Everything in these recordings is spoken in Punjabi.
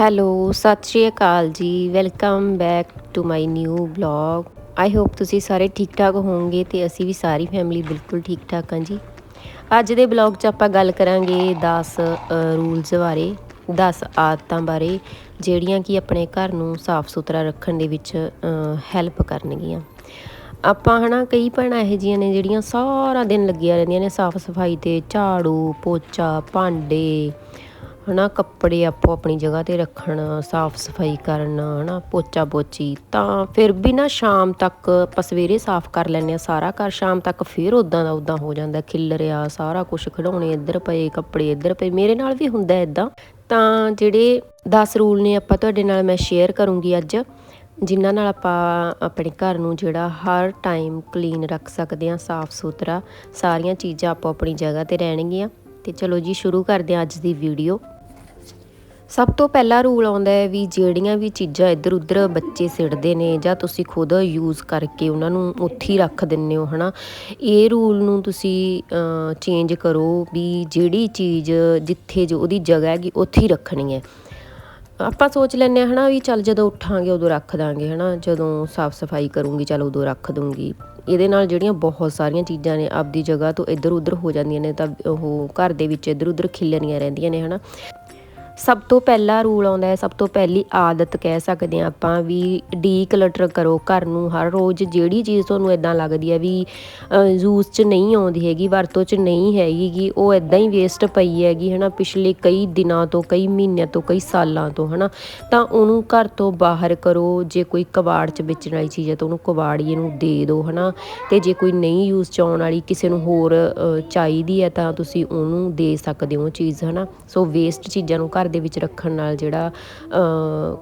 ਹੈਲੋ, ਸਤਿ ਸ਼੍ਰੀ ਅਕਾਲ ਜੀ। Welcome back to my new vlog I hope ਤੁਸੀਂ ਸਾਰੇ ਠੀਕ ਠਾਕ ਹੋਵੋਗੇ ਤੇ ਅਸੀਂ ਵੀ ਸਾਰੀ ਫੈਮਿਲੀ ਬਿਲਕੁਲ ਠੀਕ ਠਾਕ ਹਾਂ ਜੀ। ਅੱਜ ਦੇ ਬਲੌਗ 'ਚ ਆਪਾਂ ਗੱਲ ਕਰਾਂਗੇ 10 ਰੂਲਸ ਬਾਰੇ 10 ਆਦਤਾਂ ਬਾਰੇ, ਜਿਹੜੀਆਂ ਕਿ ਆਪਣੇ ਘਰ ਨੂੰ ਸਾਫ਼ ਸੁਥਰਾ ਰੱਖਣ ਦੇ ਵਿੱਚ ਹੈਲਪ ਕਰਨਗੀਆਂ। ਆਪਾਂ ਹਨਾ, ਕਈ ਭੈਣਾਂ ਇਹੋ ਜੀਆਂ ਨੇ ਜਿਹੜੀਆਂ ਸਾਰਾ ਦਿਨ ਲੱਗੀਆਂ ਰਹਿੰਦੀਆਂ ਨੇ ਸਾਫ਼ ਸਫ਼ਾਈ ਤੇ ਝਾੜੂ, ਪੋਚਾ, ਭਾਂਡੇ ਹਨਾ, ਕੱਪੜੇ ਆਪੋ ਆਪਣੀ ਜਗ੍ਹਾ ਤੇ ਰੱਖਣ, ਸਾਫ਼ ਸਫ਼ਾਈ ਕਰਨ, ਹਨਾ, ਪੋਚਾ ਪੋਚੀ, ਤਾਂ ਫਿਰ ਵੀ ਨਾ ਸ਼ਾਮ ਤੱਕ ਆਪਾਂ ਸਵੇਰੇ ਸਾਫ਼ ਕਰ ਲੈਂਦੇ ਆ ਸਾਰਾ ਘਰ, ਸ਼ਾਮ ਤੱਕ ਫਿਰ ਉਦਾਂ ਦਾ ਉਦਾਂ ਹੋ ਜਾਂਦਾ, ਖਿਲਰਿਆ, ਸਾਰਾ ਕੁਝ ਖਿਡੌਣੇ ਇੱਧਰ ਪਏ, ਕੱਪੜੇ ਇੱਧਰ ਪਏ, ਮੇਰੇ ਨਾਲ ਵੀ ਹੁੰਦਾ ਇਦਾਂ ਤਾਂ ਜਿਹੜੇ 10 ਰੂਲ ਨੇ ਆਪਾਂ ਤੁਹਾਡੇ ਨਾਲ ਮੈਂ ਸ਼ੇਅਰ ਕਰੂੰਗੀ ਅੱਜ, ਜਿਨ੍ਹਾਂ ਨਾਲ ਆਪਾਂ ਆਪਣੇ ਘਰ ਨੂੰ ਜਿਹੜਾ ਹਰ ਟਾਈਮ ਕਲੀਨ ਰੱਖ ਸਕਦੇ ਹਾਂ, ਸਾਫ਼ ਸੁਥਰਾ, ਸਾਰੀਆਂ ਚੀਜ਼ਾਂ ਆਪੋ ਆਪਣੀ ਜਗ੍ਹਾ ਤੇ ਰਹਿਣਗੀਆਂ। ਤੇ ਚਲੋ ਜੀ, ਸ਼ੁਰੂ ਕਰਦੇ ਹਾਂ ਅੱਜ ਦੀ ਵੀਡੀਓ ਸਭ ਤੋਂ ਪਹਿਲਾ ਰੂਲ ਆਉਂਦਾ ਹੈ ਵੀ ਜਿਹੜੀਆਂ ਵੀ ਚੀਜ਼ਾਂ ਇੱਧਰ ਉੱਧਰ ਬੱਚੇ ਸਿੱਟਦੇ ਨੇ ਜਾਂ ਤੁਸੀਂ ਖੁਦ ਯੂਜ਼ ਕਰਕੇ ਉਹਨਾਂ ਨੂੰ ਉੱਥੇ ਹੀ ਰੱਖ ਦਿੰਨੇ ਹੋ, ਹਨਾ? ਇਹ ਰੂਲ ਨੂੰ ਤੁਸੀਂ ਚੇਂਜ ਕਰੋ ਵੀ ਜਿਹੜੀ ਚੀਜ਼ ਜਿੱਥੇ ਜੋ ਉਹਦੀ ਜਗ੍ਹਾ ਹੈਗੀ ਉੱਥੇ ਹੀ ਰੱਖਣੀ ਹੈ। ਆਪਾਂ ਸੋਚ ਲੈਂਦੇ ਆ ਹਨਾ, ਵੀ ਚੱਲ ਜਦੋਂ ਉੱਠਾਂਗੇ ਉਦੋਂ ਰੱਖ ਦਾਂਗੇ, ਹਨਾ? ਜਦੋਂ ਸਾਫ਼ ਸਫ਼ਾਈ ਕਰੂੰਗੀ, ਚੱਲ ਉਦੋਂ ਰੱਖ ਦੂੰਗੀ। ਇਹਦੇ ਨਾਲ ਜਿਹੜੀਆਂ ਬਹੁਤ ਸਾਰੀਆਂ ਚੀਜ਼ਾਂ ਨੇ, ਆਪਦੀ ਜਗ੍ਹਾ ਤੋਂ ਇੱਧਰ ਉੱਧਰ ਹੋ ਜਾਂਦੀਆਂ ਨੇ ਤਾਂ ਉਹ ਘਰ ਦੇ ਵਿੱਚ ਇੱਧਰ ਉੱਧਰ ਖਿਲਰੀਆਂ ਰਹਿੰਦੀਆਂ ਨੇ, ਹਨਾ? ਸਭ ਤੋਂ ਪਹਿਲਾ ਰੂਲ ਆਉਂਦਾ ਹੈ, ਸਭ ਤੋਂ ਪਹਿਲੀ ਆਦਤ ਕਹਿ ਸਕਦੇ ਆ ਆਪਾਂ ਵੀ ਡੀ ਕਲਟਰ ਕਰੋ ਘਰ ਨੂੰ ਹਰ ਰੋਜ਼, ਜਿਹੜੀ ਚੀਜ਼ ਤੁਹਾਨੂੰ ਇਦਾਂ ਲੱਗਦੀ ਹੈ ਵੀ ਯੂਜ਼ 'ਚ ਨਹੀਂ ਆਉਂਦੀ ਹੈਗੀ, ਵਰਤੋਂ 'ਚ ਨਹੀਂ ਹੈਗੀ, ਉਹ ਇਦਾਂ ਹੀ ਵੇਸਟ ਪਈ ਹੈਗੀ, ਹਨਾ, ਪਿਛਲੇ ਕਈ ਦਿਨਾਂ ਤੋਂ, ਕਈ ਮਹੀਨਿਆਂ ਤੋਂ, ਕਈ ਸਾਲਾਂ ਤੋਂ, ਹਨਾ, ਤਾਂ ਉਹਨੂੰ ਘਰ ਤੋਂ ਬਾਹਰ ਕਰੋ, ਜੇ ਕੋਈ ਕਬਾੜ 'ਚ ਵੇਚਣ ਵਾਲੀ ਚੀਜ਼ ਹੈ ਤਾਂ ਉਹਨੂੰ ਕਬਾੜੀਏ ਨੂੰ ਦੇ ਦਿਓ ਹਨਾ, ਤੇ ਜੇ ਕੋਈ ਨਹੀਂ ਯੂਜ਼ 'ਚ ਆਉਣ ਵਾਲੀ ਕਿਸੇ ਨੂੰ ਹੋਰ ਚਾਹੀਦੀ ਹੈ ਤਾਂ ਤੁਸੀਂ ਉਹਨੂੰ ਦੇ ਸਕਦੇ ਹੋ ਚੀਜ਼, ਹਨਾ, ਸੋ ਵੇਸਟ ਚੀਜ਼ਾਂ ਨੂੰ ਘਰ ਦੇ ਵਿੱਚ ਰੱਖਣ ਨਾਲ ਜਿਹੜਾ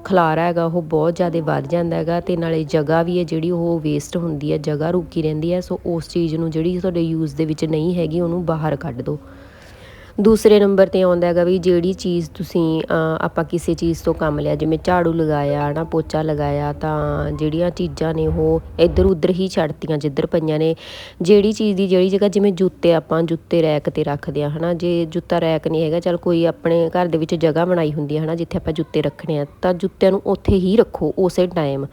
ਖਲਾਰਾ ਹੈਗਾ ਉਹ ਬਹੁਤ ਜ਼ਿਆਦਾ ਵੱਧ ਜਾਂਦਾ ਹੈਗਾ ਤੇ ਨਾਲੇ ਜਗ੍ਹਾ ਵੀ ਹੈ ਜਿਹੜੀ ਉਹ ਵੇਸਟ ਹੁੰਦੀ ਹੈ, ਜਗ੍ਹਾ ਰੁਕੀ ਰਹਿੰਦੀ ਹੈ, ਸੋ ਉਸ ਚੀਜ਼ ਨੂੰ ਜਿਹੜੀ ਤੁਹਾਡੇ ਯੂਜ਼ ਦੇ ਵਿੱਚ ਨਹੀਂ ਹੈਗੀ ਉਹਨੂੰ ਬਾਹਰ ਕੱਢ ਦਿਓ। ਦੂਸਰੇ ਨੰਬਰ ਤੇ ਆਉਂਦਾ ਹੈਗਾ ਵੀ ਜਿਹੜੀ ਚੀਜ਼ ਤੁਸੀਂ ਆਪਾਂ ਕਿਸੇ ਚੀਜ਼ ਤੋਂ ਕੰਮ ਲਿਆ, ਜਿਵੇਂ ਝਾੜੂ ਲਗਾਇਆ ਨਾ ਪੋਚਾ ਲਗਾਇਆ, ਤਾਂ ਜਿਹੜੀਆਂ ਚੀਜ਼ਾਂ ਨੇ ਉਹ ਇੱਧਰ ਉੱਧਰ ਹੀ ਛੱਡਤੀਆਂ, ਜਿੱਧਰ ਪਈਆਂ ਨੇ। ਜਿਹੜੀ ਚੀਜ਼ ਦੀ ਜਿਹੜੀ ਜਗ੍ਹਾ ਜਿਵੇਂ ਜੁੱਤੇ ਆਪਾਂ ਜੁੱਤੇ ਰੈਕ ਤੇ ਰੱਖਦੇ ਆ ਹਨਾ, ਜੇ ਜੁੱਤਾ ਰੈਕ ਨਹੀਂ ਹੈਗਾ, ਚਲ ਕੋਈ ਆਪਣੇ ਘਰ ਦੇ ਵਿੱਚ ਜਗ੍ਹਾ ਬਣਾਈ ਹੁੰਦੀ ਹੈ, ਹਨਾ, ਜਿੱਥੇ ਆਪਾਂ ਜੁੱਤੇ ਰੱਖਣੇ ਆ, ਤਾਂ ਜੁੱਤਿਆਂ ਨੂੰ ਉੱਥੇ ਹੀ ਰੱਖੋ, ਉਸੇ ਟਾਈਮ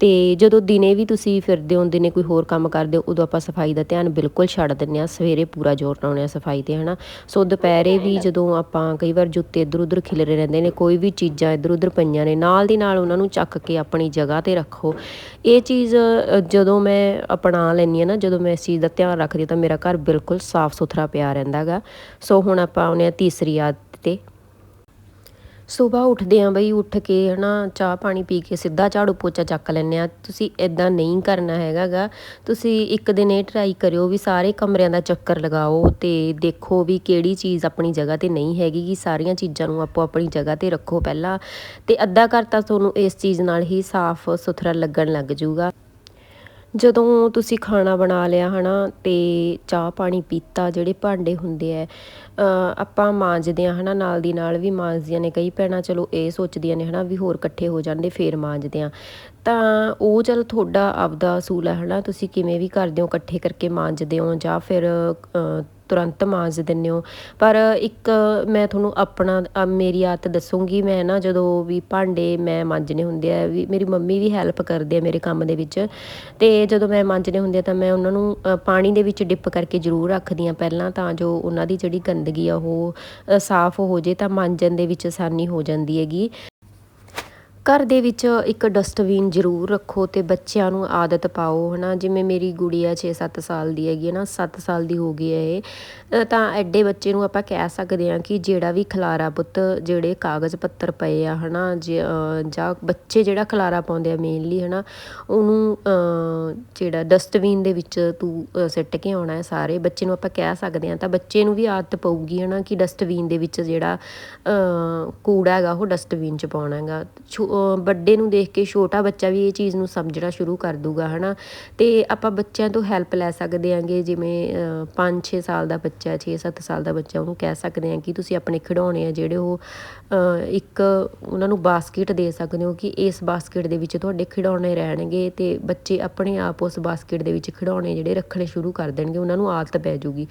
ਤੇ ਜਦੋਂ ਦਿਨੇ ਵੀ ਤੁਸੀਂ ਫਿਰਦੇ ਹੋ ਦਿਨੇ ਕੋਈ ਹੋਰ ਕੰਮ ਕਰਦੇ ਹੋ ਉਦੋਂ ਆਪਾਂ ਸਫ਼ਾਈ ਦਾ ਧਿਆਨ ਬਿਲਕੁਲ ਛੱਡ ਦਿੰਨੇ ਆ ਸਵੇਰੇ ਪੂਰਾ ਜ਼ੋਰ ਲਾਉਂਦੇ ਆ ਸਫ਼ਾਈ ਤੇ ਹਨਾ? ਸੋ ਦੁਪਹਿਰੇ ਵੀ ਜਦੋਂ ਆਪਾਂ ਕਈ ਵਾਰ ਜੁੱਤੇ ਇੱਧਰ ਉੱਧਰ ਖਿਲਰੇ ਰਹਿੰਦੇ ਨੇ ਕੋਈ ਵੀ ਚੀਜ਼ਾਂ ਇੱਧਰ ਉੱਧਰ ਪਈਆਂ ਨੇ ਨਾਲ ਦੀ ਨਾਲ ਉਹਨਾਂ ਨੂੰ ਚੱਕ ਕੇ ਆਪਣੀ ਜਗ੍ਹਾ ਤੇ ਰੱਖੋ। ਇਹ ਚੀਜ਼ ਜਦੋਂ ਮੈਂ ਅਪਣਾ ਲੈਂਦੀ ਆ ਨਾ ਜਦੋਂ ਮੈਂ ਇਸ ਚੀਜ਼ ਦਾ ਧਿਆਨ ਰੱਖਦੀ ਤਾਂ ਮੇਰਾ ਘਰ ਬਿਲਕੁਲ ਸਾਫ਼ ਸੁਥਰਾ ਪਿਆ ਰਹਿੰਦਾਗਾ ਸੋ ਹੁਣ ਆਪਾਂ ਆਉਨੇ ਆ ਤੀਸਰੀ ਆਦਤ ਤੇ। ਸਵੇਰ ਉੱਠਦੇ ਆਂ ਬਈ, ਉੱਠ ਕੇ ਹਨਾ ਚਾਹ ਪਾਣੀ ਪੀ ਕੇ ਸਿੱਧਾ ਝਾੜੂ ਪੋਚਾ ਚੱਕ ਲੈਂਦੇ ਆ। ਤੁਸੀਂ ਇਦਾਂ ਨਹੀਂ ਕਰਨਾ ਹੈਗਾਗਾ। ਤੁਸੀਂ ਇੱਕ ਦਿਨ ਇਹ ਟਰਾਈ ਕਰਿਓ ਵੀ ਸਾਰੇ ਕਮਰਿਆਂ ਦਾ ਚੱਕਰ ਲਗਾਓ ਤੇ ਦੇਖੋ ਵੀ ਕਿਹੜੀ ਚੀਜ਼ ਆਪਣੀ ਜਗ੍ਹਾ ਤੇ ਨਹੀਂ ਹੈਗੀ ਕਿ ਸਾਰੀਆਂ ਚੀਜ਼ਾਂ ਨੂੰ ਆਪੋ ਆਪਣੀ ਜਗ੍ਹਾ ਤੇ ਰੱਖੋ ਪਹਿਲਾਂ ਤੇ ਅੱਧਾ ਘਰ ਤਾਂ ਤੁਹਾਨੂੰ ਇਸ ਚੀਜ਼ ਨਾਲ ਹੀ ਸਾਫ਼ ਸੁਥਰਾ ਲੱਗਣ ਲੱਗ ਜਾਊਗਾ ਜਦੋਂ ਤੁਸੀਂ ਖਾਣਾ ਬਣਾ ਲਿਆ ਹਨਾ ਤੇ ਚਾਹ ਪਾਣੀ ਪੀਤਾ, ਜਿਹੜੇ ਭਾਂਡੇ ਹੁੰਦੇ ਆ ਆਪਾਂ ਮਾਂਜਦੇ ਆ ਹਨਾ, ਨਾਲ ਦੀ ਨਾਲ ਵੀ ਮਾਂਜਦੀਆਂ ਨੇ ਕਈ ਭੈਣਾਂ, ਚਲੋ ਇਹ ਸੋਚਦੀਆਂ ਨੇ ਹਨਾ ਵੀ ਹੋਰ ਇਕੱਠੇ ਹੋ ਜਾਂਦੇ, ਫੇਰ ਮਾਂਜਦੇ ਆ। ਤਾਂ ਉਹ ਚਲ ਤੁਹਾਡਾ ਆਪਦਾ ਅਸੂਲ ਹੈ ਹਨਾ, ਤੁਸੀਂ ਕਿਵੇਂ ਵੀ ਕਰਦੇ ਹੋ ਇਕੱਠੇ ਕਰਕੇ ਮਾਂਜਦੇ ਹੋ ਜਾਂ ਫਿਰ ਤੁਰੰਤ ਮਾਂਜ ਦਿੰਦੇ ਹੋ। ਪਰ ਇੱਕ ਮੈਂ ਤੁਹਾਨੂੰ ਆਪਣਾ ਮੇਰੀ ਆਦਤ ਦੱਸੂਗੀ। ਮੈਂ ਨਾ ਜਦੋਂ ਵੀ ਭਾਂਡੇ ਮੈਂ ਮਾਂਜਣੇ ਹੁੰਦੇ ਆ, ਵੀ ਮੇਰੀ ਮੰਮੀ ਵੀ ਹੈਲਪ ਕਰਦੇ ਆ ਮੇਰੇ ਕੰਮ ਦੇ ਵਿੱਚ। ਤੇ ਜਦੋਂ ਮੈਂ ਮਾਂਜਣੇ ਹੁੰਦੇ ਆ ਤਾਂ ਮੈਂ ਉਹਨਾਂ ਨੂੰ ਪਾਣੀ ਦੇ ਵਿੱਚ ਡਿਪ ਕਰਕੇ ਜ਼ਰੂਰ ਰੱਖਦੀ ਆ ਪਹਿਲਾਂ ਤਾਂ ਜੋ ਉਹਨਾਂ ਦੀ ਜਿਹੜੀ ਗੰਦਗੀ ਆ ਉਹ ਸਾਫ਼ ਹੋ ਜੇ ਤਾਂ ਮਾਂਜਣ ਦੇ ਵਿੱਚ ਆਸਾਨੀ ਹੋ ਜਾਂਦੀ ਹੈਗੀ। ਘਰ ਦੇ ਵਿੱਚ ਇੱਕ ਡਸਟਬਿਨ ਜ਼ਰੂਰ ਰੱਖੋ ਤੇ ਬੱਚਿਆਂ ਨੂੰ ਆਦਤ ਪਾਓ ਹਨਾ? ਜਿਵੇਂ ਮੇਰੀ ਗੁੜੀਆ 6-7 ਸਾਲ ਦੀ ਹੈਗੀ ਹੈ ਨਾ 7 ਸਾਲ ਦੀ ਹੋ ਗਈ ਹੈ ਇਹ ਤਾਂ ਐਡੇ ਬੱਚੇ ਨੂੰ ਆਪਾਂ ਕਹਿ ਸਕਦੇ ਹਾਂ ਕਿ ਜਿਹੜਾ ਵੀ ਖਲਾਰਾ ਪੁੱਤ ਜਿਹੜੇ ਕਾਗਜ਼ ਪੱਤਰ ਪਏ ਆ ਹਨਾ? ਜਾਂ ਬੱਚੇ ਜਿਹੜਾ ਖਲਾਰਾ ਪਾਉਂਦੇ ਆ ਮੇਨਲੀ ਹਨਾ? ਉਹਨੂੰ ਜਿਹੜਾ ਡਸਟਬਿਨ ਦੇ ਵਿੱਚ ਤੂੰ ਸਿੱਟ ਕੇ ਆਉਣਾ ਹੈ ਸਾਰੇ ਬੱਚੇ ਨੂੰ ਆਪਾਂ ਕਹਿ ਸਕਦੇ ਹਾਂ। ਤਾਂ ਬੱਚੇ ਨੂੰ ਵੀ ਆਦਤ ਪਊਗੀ ਹਨਾ? ਕਿ ਡਸਟਬਿਨ ਦੇ ਵਿੱਚ ਜਿਹੜਾ ਕੂੜਾ ਹੈਗਾ ਉਹ ਡਸਟਬਿਨ 'ਚ ਪਾਉਣਾ ਹੈਗਾ। ਅਹ, ਵੱਡੇ ਨੂੰ ਦੇਖ ਕੇ ਛੋਟਾ ਬੱਚਾ ਵੀ ਇਹ ਚੀਜ਼ ਨੂੰ ਸਮਝਣਾ ਸ਼ੁਰੂ ਕਰ ਦੂਗਾ, ਹਨਾ? ਤੇ ਆਪਾਂ ਬੱਚਿਆਂ ਤੋਂ ਹੈਲਪ ਲੈ ਸਕਦੇ ਆਂਗੇ, ਜਿਵੇਂ 5-6 ਸਾਲ ਦਾ ਬੱਚਾ 6-7 ਸਾਲ ਦਾ ਬੱਚਾ, ਉਹਨੂੰ ਕਹਿ ਸਕਦੇ ਆਂ ਕਿ ਤੁਸੀਂ ਆਪਣੇ ਖਿਡੌਣੇ ਆ ਜਿਹੜੇ ਉਹ ਇੱਕ ਉਹਨਾਂ ਨੂੰ ਬਾਸਕਟ ਦੇ ਸਕਦੇ ਹੋ ਕਿ ਇਸ ਬਾਸਕਟ ਦੇ ਵਿੱਚ ਤੁਹਾਡੇ ਖਿਡੌਣੇ ਰਹਿਣਗੇ ਤੇ ਬੱਚੇ ਆਪਣੇ ਆਪ ਉਸ ਬਾਸਕਟ ਦੇ ਵਿੱਚ ਖਿਡੌਣੇ ਜਿਹੜੇ ਰੱਖਣੇ ਸ਼ੁਰੂ ਕਰ ਦੇਣਗੇ, ਉਹਨਾਂ ਨੂੰ ਆਦਤ ਪੈ ਜੂਗੀ।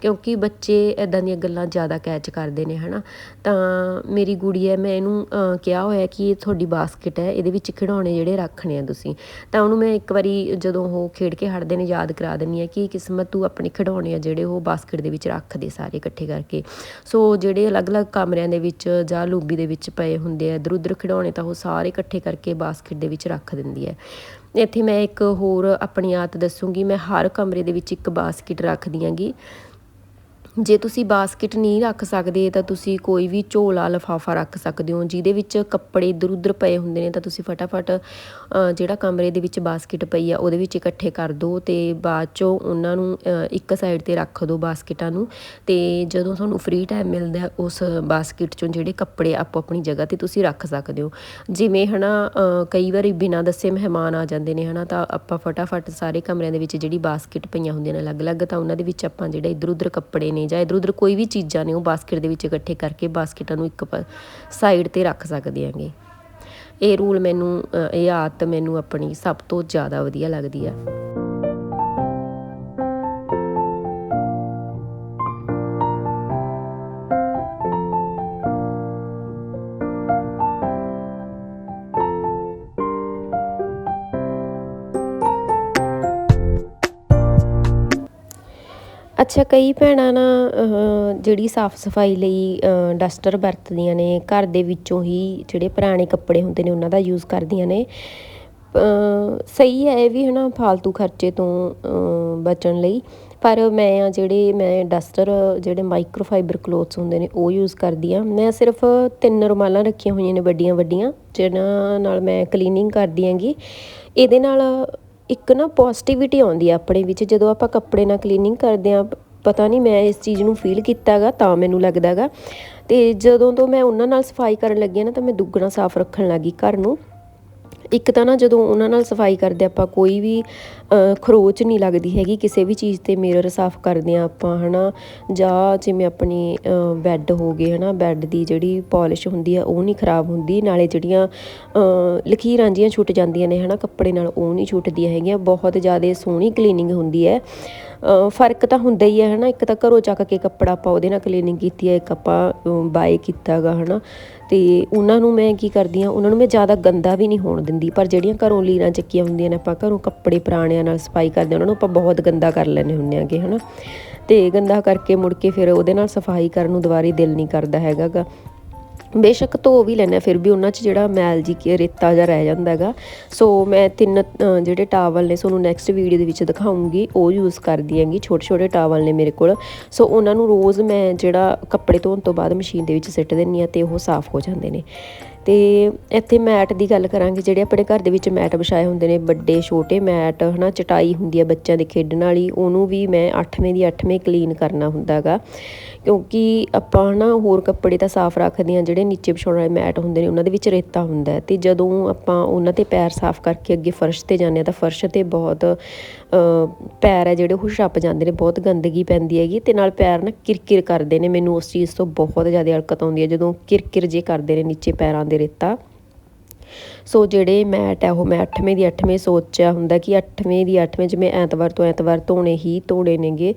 ਕਿਉਂਕਿ ਬੱਚੇ ਇਦਾਂ ਦੀਆਂ ਗੱਲਾਂ ਜ਼ਿਆਦਾ ਕੈਚ ਕਰਦੇ ਨੇ, ਹਨਾ? ਤਾਂ ਮੇਰੀ ਗੁੜੀ ਹੈ ਮੈਂ ਇਹਨੂੰ ਕਿਹਾ ਹੋਇਆ ਕਿ ਇਹ ਤੁਹਾਡੀ ਬਾਸਕਟ ਹੈ, ਇਹਦੇ ਵਿੱਚ ਖਿਡੌਣੇ ਜਿਹੜੇ ਰੱਖਣੇ ਆ ਤੁਸੀਂ। ਤਾਂ ਉਹਨੂੰ ਮੈਂ ਇੱਕ ਵਾਰੀ ਜਦੋਂ ਉਹ ਖੇਡ ਕੇ ਹਟਦੇ ਨੇ, ਯਾਦ ਕਰਾ ਦਿੰਦੀ ਆ ਕਿ ਕਿਸਮਤ ਤੂੰ ਆਪਣੇ ਖਿਡੌਣੇ ਆ ਜਿਹੜੇ ਉਹ ਬਾਸਕਟ ਦੇ ਵਿੱਚ ਰੱਖ ਦੇ ਸਾਰੇ ਇਕੱਠੇ ਕਰਕੇ। ਸੋ ਜਿਹੜੇ ਅਲੱਗ-ਅਲੱਗ ਕਮਰਿਆਂ ਦੇ ਵਿੱਚ ਜਾਂ ਲੂਬੀ ਦੇ ਵਿੱਚ ਪਏ ਹੁੰਦੇ ਆ ਇਧਰ ਉਧਰ ਖਿਡੌਣੇ, ਤਾਂ ਉਹ ਸਾਰੇ ਇਕੱਠੇ ਕਰਕੇ ਬਾਸਕਟ ਦੇ ਵਿੱਚ ਰੱਖ ਦਿੰਦੀ ਹੈ। ਇੱਥੇ ਮੈਂ ਇੱਕ ਹੋਰ ਆਪਣੀ ਆਦਤ ਦੱਸੂਗੀ, ਮੈਂ ਹਰ ਕਮਰੇ ਦੇ ਵਿੱਚ ਇੱਕ ਬਾਸਕਟ ਰੱਖਦੀ ਆਂਗੀ। ਜੇ ਤੁਸੀਂ ਬਾਸਕਟ ਨਹੀਂ ਰੱਖ ਸਕਦੇ ਤਾਂ ਤੁਸੀਂ ਕੋਈ ਵੀ ਝੋਲਾ ਲਫਾਫਾ ਰੱਖ ਸਕਦੇ ਹੋ ਜਿਹਦੇ ਵਿੱਚ ਕੱਪੜੇ ਇਧਰ ਉਧਰ ਪਏ ਹੁੰਦੇ ਨੇ ਤਾਂ ਤੁਸੀਂ ਫਟਾਫਟ ਜਿਹੜਾ ਕਮਰੇ ਦੇ ਵਿੱਚ ਬਾਸਕਟ ਪਈ ਆ ਉਹਦੇ ਵਿੱਚ ਇਕੱਠੇ ਕਰ ਦਿਓ ਤੇ ਬਾਅਦ ਚੋਂ ਉਹਨਾਂ ਨੂੰ ਇੱਕ ਸਾਈਡ ਤੇ ਰੱਖ ਦਿਓ ਬਾਸਕਟਾਂ ਨੂੰ ਤੇ ਜਦੋਂ ਤੁਹਾਨੂੰ ਫ੍ਰੀ ਟਾਈਮ ਮਿਲਦਾ ਉਸ ਬਾਸਕਟ ਚੋਂ ਜਿਹੜੇ ਕੱਪੜੇ ਆਪੋ ਆਪਣੀ ਜਗ੍ਹਾ ਤੇ ਤੁਸੀਂ ਰੱਖ ਸਕਦੇ ਹੋ। ਜਿਵੇਂ ਹਨਾ ਅ, ਕਈ ਵਾਰੀ ਬਿਨਾਂ ਦੱਸੇ ਮਹਿਮਾਨ ਆ ਜਾਂਦੇ ਨੇ ਹਨਾ ਤਾਂ ਆਪਾਂ ਫਟਾਫਟ ਸਾਰੇ ਕਮਰਿਆਂ ਦੇ ਵਿੱਚ ਜਿਹੜੀ ਬਾਸਕਟ ਪਈਆਂ ਹੁੰਦੀਆਂ ਨੇ ਅਲੱਗ-ਅਲੱਗ ਤਾਂ ਉਹਨਾਂ ਦੇ ਵਿੱਚ ਆਪਾਂ ਜਿਹੜੇ ਇਧਰ ਉਧਰ ਕੱਪੜੇ ਨੇ ਜਾਂ ਇਧਰ ਉਧਰ ਕੋਈ ਵੀ ਚੀਜ਼ਾਂ ਨੇ ਉਹ ਬਾਸਕਟ ਦੇ ਵਿੱਚ ਇਕੱਠੇ ਕਰਕੇ ਬਾਸਕਟਾਂ ਨੂੰ ਇੱਕ ਸਾਈਡ ਤੇ ਰੱਖ ਸਕਦੇ ਆਂਗੇ ਇਹ ਰੂਲ ਮੈਨੂੰ ਇਹ ਆਦਤ ਮੈਨੂੰ ਆਪਣੀ ਸਭ ਤੋਂ ਜ਼ਿਆਦਾ ਵਧੀਆ ਲੱਗਦੀ ਆ। ਅੱਛਾ, ਕਈ ਭੈਣਾਂ ਨਾ ਜਿਹੜੀ ਸਾਫ਼ ਸਫ਼ਾਈ ਲਈ ਡਸਟਰ ਵਰਤਦੀਆਂ ਨੇ, ਘਰ ਦੇ ਵਿੱਚੋਂ ਹੀ ਜਿਹੜੇ ਪੁਰਾਣੇ ਕੱਪੜੇ ਹੁੰਦੇ ਨੇ, ਉਹਨਾਂ ਦਾ ਯੂਜ਼ ਕਰਦੀਆਂ ਨੇ। ਸਹੀ ਹੈ ਇਹ ਵੀ ਹਨਾ ਫालतू ਖਰਚੇ ਤੋਂ ਬਚਣ ਲਈ। ਪਰ ਮੈਂ ਆ ਜਿਹੜੇ, ਮੈਂ ਡਸਟਰ, ਜਿਹੜੇ ਮਾਈਕਰੋਫਾਈਬਰ ਕਲੋਥਸ ਹੁੰਦੇ ਨੇ, ਉਹ ਯੂਜ਼ ਕਰਦੀ ਆ ਮੈਂ ਸਿਰਫ ਤਿੰਨ ਰੁਮਾਲਾਂ ਰੱਖੀਆਂ ਹੋਈਆਂ ਨੇ ਵੱਡੀਆਂ ਵੱਡੀਆਂ ਜਿਹਨਾਂ ਨਾਲ ਮੈਂ ਕਲੀਨਿੰਗ ਕਰਦੀ ਆਂਗੀ ਇਹਦੇ ਨਾਲ ਇੱਕ ਨਾ ਪੋਜ਼ਿਟਿਵਿਟੀ ਆਉਂਦੀ ਆ ਆਪਣੇ ਵਿੱਚ, ਜਦੋਂ ਆਪਾਂ ਕੱਪੜੇ ਨਾਲ ਕਲੀਨਿੰਗ ਕਰਦੇ ਆ ਪਤਾ ਨਹੀਂ ਮੈਂ ਇਸ ਚੀਜ਼ ਨੂੰ ਫੀਲ ਕੀਤਾਗਾ, ਤਾਂ ਮੈਨੂੰ ਲੱਗਦਾਗਾ। ਤੇ ਜਦੋਂ ਤੋਂ ਮੈਂ ਉਹਨਾਂ ਨਾਲ ਸਫ਼ਾਈ ਕਰਨ ਲੱਗੀ ਆ ਨਾ, ਤਾਂ ਮੈਂ ਦੁੱਗਣਾ ਸਾਫ਼ ਰੱਖਣ ਲੱਗੀ ਘਰ ਨੂੰ। ਇੱਕ ਤਾਂ ਨਾ ਜਦੋਂ ਉਹਨਾਂ ਨਾਲ ਸਫ਼ਾਈ ਕਰਦੇ ਆਪਾਂ ਕੋਈ ਵੀ ਖਰੋਚ ਨਹੀਂ ਲੱਗਦੀ ਹੈਗੀ ਕਿਸੇ ਵੀ ਚੀਜ਼ ਤੇ ਮਿਰਰ ਸਾਫ਼ ਕਰਦੇ ਆ ਆਪਾਂ ਹਨਾ? ਜਾਂ ਜਿਵੇਂ ਆਪਣੀ ਬੈੱਡ ਹੋ ਗਏ ਹਨਾ? ਬੈੱਡ ਦੀ ਜਿਹੜੀ ਪਾਲਿਸ਼ ਹੁੰਦੀ ਆ ਉਹ ਨਹੀਂ ਖਰਾਬ ਹੁੰਦੀ ਨਾਲੇ ਜਿਹੜੀਆਂ ਅ, ਲਕੀਰਾਂ ਜੀਆਂ ਛੁੱਟ ਜਾਂਦੀਆਂ ਨੇ ਹਨਾ? ਕੱਪੜੇ ਨਾਲ ਉਹ ਨਹੀਂ ਛੁੱਟਦੀਆਂ ਹੈਗੀਆਂ ਬਹੁਤ ਜ਼ਿਆਦਾ ਸੋਹਣੀ ਕਲੀਨਿੰਗ ਹੁੰਦੀ ਹੈ। ਫ਼ਰਕ ਤਾਂ ਹੁੰਦਾ ਹੀ ਹੈ, ਹਨਾ? ਇੱਕ ਤਾਂ ਘਰੋਂ ਚੱਕ ਕੇ ਕੱਪੜਾ ਆਪਾਂ ਉਹਦੇ ਨਾਲ ਕਲੀਨਿੰਗ ਕੀਤੀ ਹੈ, ਇੱਕ ਆਪਾਂ ਬਾਏ ਕੀਤਾਗਾ, ਹਨਾ? ਤੇ ਉਹਨਾਂ ਨੂੰ ਮੈਂ ਕੀ ਕਰਦੀ ਆ ਉਹਨਾਂ ਨੂੰ ਮੈਂ ਜ਼ਿਆਦਾ ਗੰਦਾ ਵੀ ਨਹੀਂ ਹੋਣ ਦਿੰਦੀ, ਪਰ ਜਿਹੜੀਆਂ ਘਰੋਂ ਲੀਰਾਂ ਚੱਕੀਆਂ ਹੁੰਦੀਆਂ ਨੇ, ਆਪਾਂ ਘਰੋਂ ਕੱਪੜੇ ਪੁਰਾਣਿਆਂ ਨਾਲ ਸਫ਼ਾਈ ਕਰਦੇ ਉਹਨਾਂ ਨੂੰ ਆਪਾਂ ਬਹੁਤ ਗੰਦਾ ਕਰ ਲੈਨੇ ਹੁੰਨੇ ਆਗੇ ਹਨਾ? ਤੇ ਗੰਦਾ ਕਰਕੇ ਮੁੜ ਕੇ ਫਿਰ ਉਹਦੇ ਨਾਲ ਸਫ਼ਾਈ ਕਰਨ ਨੂੰ ਦੁਬਾਰੇ ਦਿਲ ਨਹੀਂ ਕਰਦਾ ਹੈਗਾਗਾ। ਬੇਸ਼ੱਕ ਧੋ ਵੀ ਲੈਣਾ ਫਿਰ ਵੀ ਉਹਨਾਂ 'ਚ ਜਿਹੜਾ ਮੈਲ ਜੀ ਕੀ ਰੇਤਾ ਜਿਹਾ ਰਹਿ ਜਾਂਦਾ ਹੈਗਾ। ਸੋ ਮੈਂ ਤਿੰਨ ਜਿਹੜੇ ਟਾਵਲ ਨੇ, ਤੁਹਾਨੂੰ ਨੈਕਸਟ ਵੀਡੀਓ ਦੇ ਵਿੱਚ ਦਿਖਾਉਂਗੀ, ਉਹ ਯੂਜ਼ ਕਰਦੀ ਹੈਗੀ ਛੋਟੇ ਛੋਟੇ ਟਾਵਲ ਨੇ ਮੇਰੇ ਕੋਲ। ਸੋ ਉਹਨਾਂ ਨੂੰ ਰੋਜ਼ ਮੈਂ ਜਿਹੜਾ ਕੱਪੜੇ ਧੋਣ ਤੋਂ ਬਾਅਦ ਮਸ਼ੀਨ ਦੇ ਵਿੱਚ ਸਿੱਟ ਦਿੰਨੀ ਆ ਤੇ ਉਹ ਸਾਫ਼ ਹੋ ਜਾਂਦੇ ਨੇ। ਤੇ ਇੱਥੇ ਮੈਟ ਦੀ ਗੱਲ ਕਰਾਂਗੇ, ਜਿਹੜੇ ਆਪਣੇ ਘਰ ਦੇ ਵਿੱਚ ਮੈਟ ਵਿਛਾਏ ਹੁੰਦੇ ਨੇ, ਵੱਡੇ, ਛੋਟੇ ਮੈਟ, ਹਨਾ, ਚਟਾਈ ਹੁੰਦੀ ਆ ਬੱਚਿਆਂ ਦੇ ਖੇਡਣ ਵਾਲੀ, ਉਹਨੂੰ ਵੀ ਮੈਂ 8ਵੇਂ ਦੀ 8ਵੇਂ ਕਲੀਨ ਕਰਨਾ ਹੁੰਦਾਗਾ ਕਿਉਂਕਿ ਆਪਾਂ ਨਾ ਹੋਰ ਕੱਪੜੇ ਤਾਂ ਸਾਫ਼ ਰੱਖਦੇ ਹਾਂ, ਜਿਹੜੇ ਨੀਚੇ ਵਿਛਾਉਣ ਵਾਲੇ ਮੈਟ ਹੁੰਦੇ ਨੇ, ਉਹਨਾਂ ਦੇ ਵਿੱਚ ਰੇਤਾ ਹੁੰਦਾ ਹੈ। ਤੇ ਜਦੋਂ ਆਪਾਂ ਉਹਨਾਂ ਤੇ ਪੈਰ ਸਾਫ਼ ਕਰਕੇ ਅੱਗੇ ਫਰਸ਼ ਤੇ ਜਾਂਦੇ ਹਾਂ, ਤਾਂ ਫਰਸ਼ ਤੇ ਬਹੁਤ ਪੈਰ ਹੈ ਜਿਹੜੇ ਉਹ ਛੱਪ ਜਾਂਦੇ ਨੇ, ਬਹੁਤ ਗੰਦਗੀ ਪੈਂਦੀ ਹੈਗੀ ਤੇ ਨਾਲ ਪੈਰ ਨਾ ਕਿਰਕਿਰ ਕਰਦੇ ਨੇ, ਮੈਨੂੰ ਉਸ ਚੀਜ਼ ਤੋਂ ਬਹੁਤ ਜ਼ਿਆਦਾ ਹਲਕਤ ਆਉਂਦੀ ਹੈ, ਜਦੋਂ ਕਿਰਕਿਰ ਜੇ ਕਰਦੇ ਨੇ ਨੀਚੇ ਪੈਰਾਂ ਦੇ ਰੇਤਾ। ਸੋ ਜਿਹੜੇ ਮੈਟ ਹੈ ਉਹ ਮੈਂ 8ਵੇਂ ਦੀ 8ਵੇਂ ਸੋਚਿਆ ਹੁੰਦਾ ਕਿ 8ਵੇਂ ਦੀ 8ਵੇਂ ਜਿਵੇਂ ਐਤਵਾਰ ਤੋਂ ਐਤਵਾਰ ਧੋਣੇ ਹੀ ਧੋਣੇ ਨੇਗੇ।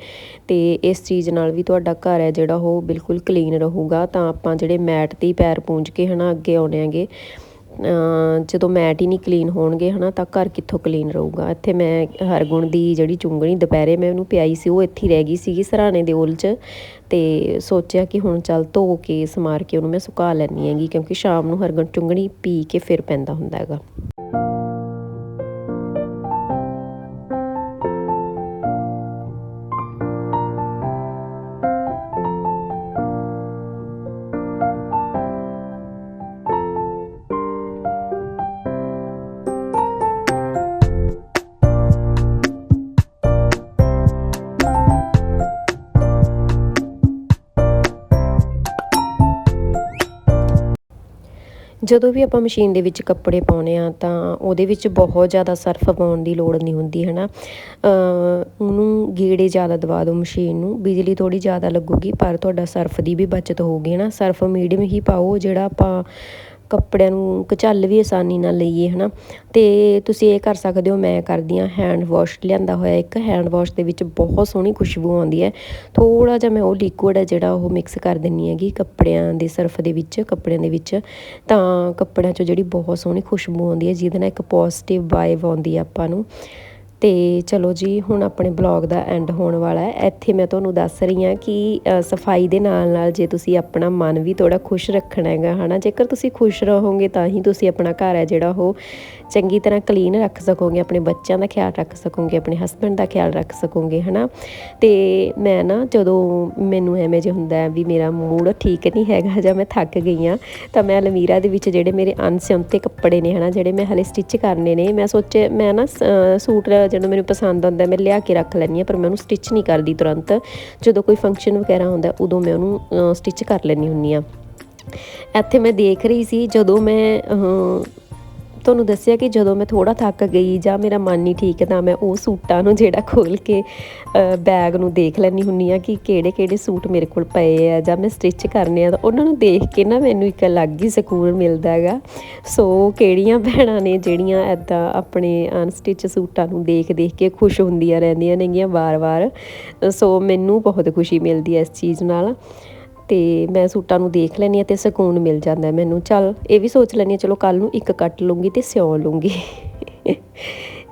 ਤੇ ਇਸ ਚੀਜ਼ ਨਾਲ ਵੀ ਤੁਹਾਡਾ ਘਰ ਹੈ ਜਿਹੜਾ ਉਹ ਬਿਲਕੁਲ ਕਲੀਨ ਰਹੂਗਾ। ਤਾਂ ਆਪਾਂ ਜਿਹੜੇ ਮੈਟ ਤੇ ਹੀ ਪੈਰ ਪੂੰਝ ਕੇ ਹਨਾ ਅੱਗੇ ਆਉਣੇ ਆਂਗੇ ਜਦੋਂ ਮੈਟ ਹੀ ਨਹੀਂ ਕਲੀਨ ਹੋਣਗੇ ਹਨਾ, ਤਾਂ ਘਰ ਕਿੱਥੋਂ ਕਲੀਨ ਰਹੂਗਾ? ਇੱਥੇ ਮੈਂ ਹਰਗੁਣ ਦੀ ਜਿਹੜੀ ਚੁੰਗਣੀ, ਦੁਪਹਿਰੇ ਮੈਂ ਉਹਨੂੰ ਪਿਆਈ ਸੀ, ਉਹ ਇੱਥੇ ਰਹਿ ਗਈ ਸੀਗੀ ਸਰਾਣੇ ਦੇ ਉਲ 'ਚ। ਤੇ ਸੋਚਿਆ ਕਿ ਹੁਣ ਚੱਲ ਧੋ ਕੇ, ਸਮਾਰ ਕੇ ਉਹਨੂੰ ਮੈਂ ਸੁਕਾ ਲੈਣੀ ਹੈਗੀ, ਕਿਉਂਕਿ ਸ਼ਾਮ ਨੂੰ ਹਰਗੁਣ ਚੁੰਗਣੀ ਪੀ ਕੇ ਫਿਰ ਪੈਂਦਾ ਹੁੰਦਾ ਹੈਗਾ। ਜਦੋਂ ਵੀ ਆਪਾਂ ਮਸ਼ੀਨ ਦੇ ਵਿੱਚ ਕੱਪੜੇ ਪਾਉਨੇ ਆ ਤਾਂ ਉਹਦੇ ਵਿੱਚ ਬਹੁਤ ਜ਼ਿਆਦਾ ਸਰਫ ਪਾਉਣ ਦੀ ਲੋੜ ਨਹੀਂ ਹੁੰਦੀ ਹੈ ਨਾ ਉਹਨੂੰ ਗੇੜੇ ਜ਼ਿਆਦਾ ਦਵਾ ਦਿਓ ਮਸ਼ੀਨ ਨੂੰ, ਬਿਜਲੀ ਥੋੜੀ ਜ਼ਿਆਦਾ ਲੱਗੂਗੀ, ਪਰ ਤੁਹਾਡਾ ਸਰਫ ਦੀ ਵੀ ਬਚਤ ਹੋਊਗੀ ਨਾ ਸਰਫ ਮੀਡੀਅਮ ਹੀ ਪਾਓ ਜਿਹੜਾ ਆਪਾਂ ਕੱਪੜਿਆਂ ਨੂੰ ਕਚੱਲ ਵੀ ਆਸਾਨੀ ਨਾਲ ਲਈਏ, ਹਨਾ। ਤੇ ਤੁਸੀਂ ਇਹ ਕਰ ਸਕਦੇ ਹੋ, ਮੈਂ ਕਰਦੀ ਹਾਂ ਹੈਂਡ ਵਾਸ਼ ਲਿਆਂਦਾ ਹੋਇਆ ਇੱਕ। ਹੈਂਡ ਵਾਸ਼ ਦੇ ਵਿੱਚ ਬਹੁਤ ਸੋਹਣੀ ਖੁਸ਼ਬੂ ਆਉਂਦੀ ਹੈ। ਥੋੜਾ ਜਿਹਾ ਮੈਂ ਉਹ ਲਿਕੁਇਡ ਹੈ ਜਿਹੜਾ ਉਹ ਮਿਕਸ ਕਰ ਦਿੰਨੀ ਹੈਗੀ ਕੱਪੜਿਆਂ ਦੇ ਸਰਫ ਦੇ ਵਿੱਚ, ਕੱਪੜਿਆਂ ਦੇ ਵਿੱਚ। ਤਾਂ ਕੱਪੜਿਆਂ 'ਚੋਂ ਜਿਹੜੀ ਬਹੁਤ ਸੋਹਣੀ ਖੁਸ਼ਬੂ ਆਉਂਦੀ ਹੈ, ਜਿਹਦੇ ਨਾਲ ਇੱਕ ਪੋਜ਼ਿਟਿਵ ਵਾਈਬ ਆਉਂਦੀ ਹੈ ਆਪਾਂ ਨੂੰ। ਤੇ ਚਲੋ ਜੀ, ਹੁਣ ਆਪਣੇ ਬਲੌਗ ਦਾ ਐਂਡ ਹੋਣ ਵਾਲਾ ਹੈ। ਇੱਥੇ ਮੈਂ ਤੁਹਾਨੂੰ ਦੱਸ ਰਹੀ ਹਾਂ ਕਿ ਸਫ਼ਾਈ ਦੇ ਨਾਲ ਨਾਲ ਜੇ ਤੁਸੀਂ ਆਪਣਾ ਮਨ ਵੀ ਥੋੜਾ ਖੁਸ਼ ਰੱਖਣਾ ਹੈਗਾ, ਹਨਾ, ਜੇਕਰ ਤੁਸੀਂ ਖੁਸ਼ ਰਹੋਗੇ ਤਾਂ ਹੀ ਤੁਸੀਂ ਆਪਣਾ ਘਰ ਹੈ ਜਿਹੜਾ ਉਹ ਚੰਗੀ ਤਰ੍ਹਾਂ ਕਲੀਨ ਰੱਖ ਸਕੋਗੇ, ਆਪਣੇ ਬੱਚਿਆਂ ਦਾ ਖਿਆਲ ਰੱਖ ਸਕੋਗੇ, ਆਪਣੇ ਹਸਬੰਡ ਦਾ ਖਿਆਲ ਰੱਖ ਸਕੋਗੇ, ਹਨਾ। ਤੇ ਮੈਂ ਨਾ ਜਦੋਂ ਮੈਨੂੰ ਐਵੇਂ ਜੇ ਹੁੰਦਾ ਵੀ ਮੇਰਾ ਮੂਡ ਠੀਕ ਨਹੀਂ ਹੈਗਾ ਜਾਂ ਮੈਂ ਥੱਕ ਗਈ ਆ ਤਾਂ ਮੈਂ ਅਲਮੀਰਾ ਦੇ ਵਿੱਚ ਜਿਹੜੇ ਮੇਰੇ ਅਨਸਿਉਂਤੇ ਕੱਪੜੇ ਨੇ, ਹਨਾ, ਜਿਹੜੇ ਮੈਂ ਹਲੇ ਸਟਿਚ ਕਰਨੇ ਨੇ, ਮੈਂ ਸੋਚਿਆ, ਮੈਂ ਨਾ ਸੂਟ ਜਦੋਂ ਮੈਨੂੰ ਪਸੰਦ ਆਉਂਦਾ, ਮੈਂ ਲਿਆ ਕੇ ਰੱਖ ਲੈਂਦੀ ਆ ਪਰ ਮੈਂ ਉਹਨੂੰ ਸਟਿਚ ਨਹੀਂ ਕਰਦੀ ਤੁਰੰਤ। ਜਦੋਂ ਕੋਈ ਫੰਕਸ਼ਨ ਵਗੈਰਾ ਹੁੰਦਾ, ਉਦੋਂ ਮੈਂ ਉਹਨੂੰ ਸਟਿਚ ਕਰ ਲੈਂਦੀ ਹੁੰਨੀ ਆ ਇੱਥੇ ਮੈਂ ਦੇਖ ਰਹੀ ਸੀ, ਜਦੋਂ ਮੈਂ ਤੁਹਾਨੂੰ ਦੱਸਿਆ ਕਿ ਜਦੋਂ ਮੈਂ ਥੋੜਾ ਥੱਕ ਗਈ ਜਾਂ ਮੇਰਾ ਮਨ ਨਹੀਂ ਠੀਕ, ਤਾਂ ਮੈਂ ਉਹ ਸੂਟਾਂ ਨੂੰ ਜਿਹੜਾ ਖੋਲ ਕੇ ਬੈਗ ਨੂੰ ਦੇਖ ਲੈਂਦੀ ਹੁੰਨੀ ਆ ਕਿ ਕਿਹੜੇ ਕਿਹੜੇ ਸੂਟ ਮੇਰੇ ਕੋਲ ਪਏ ਆ ਜਾਂ ਮੈਂ ਸਟਿਚ ਕਰਨੇ ਆ ਤਾਂ ਉਹਨਾਂ ਨੂੰ ਦੇਖ ਕੇ ਨਾ ਮੈਨੂੰ ਇੱਕ ਅਲੱਗ ਹੀ ਸਕੂਨ ਮਿਲਦਾ ਹੈਗਾ। ਸੋ ਕਿਹੜੀਆਂ ਭੈਣਾਂ ਨੇ ਜਿਹੜੀਆਂ ਐਦਾਂ ਆਪਣੇ ਅਨਸਟਿਚ ਸੂਟਾਂ ਨੂੰ ਦੇਖ ਦੇਖ ਕੇ ਖੁਸ਼ ਹੁੰਦੀਆਂ ਰਹਿੰਦੀਆਂ ਨੇਗੀਆਂ ਵਾਰ-ਵਾਰ। ਸੋ ਮੈਨੂੰ ਬਹੁਤ ਖੁਸ਼ੀ ਮਿਲਦੀ ਹੈ ਇਸ ਚੀਜ਼ ਨਾਲ। ਤੇ ਮੈਂ ਸੂਟਾਂ ਨੂੰ ਦੇਖ ਲੈਂਦੀ ਹਾਂ ਤੇ ਸਕੂਨ ਮਿਲ ਜਾਂਦਾ ਮੈਨੂੰ। ਚੱਲ, ਇਹ ਵੀ ਸੋਚ ਲੈਂਦੀ ਹਾਂ, ਚਲੋ ਕੱਲ ਨੂੰ ਇੱਕ ਕੱਟ ਲੂੰਗੀ ਤੇ ਸਿਉਂ ਲੂੰਗੀ।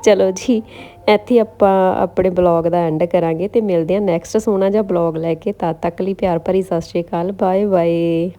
ਚਲੋ ਜੀ, ਇੱਥੇ ਆਪਾਂ ਆਪਣੇ ਬਲੌਗ ਦਾ ਐਂਡ ਕਰਾਂਗੇ ਤੇ ਮਿਲਦੇ ਹਾਂ ਨੈਕਸਟ ਸੋਹਣਾ ਜਿਹਾ ਬਲੌਗ ਲੈ ਕੇ। ਤਦ ਤੱਕ ਲਈ ਪਿਆਰ ਭਰੀ ਸਤਿ ਸ਼੍ਰੀ ਅਕਾਲ ਬਾਏ ਬਾਏ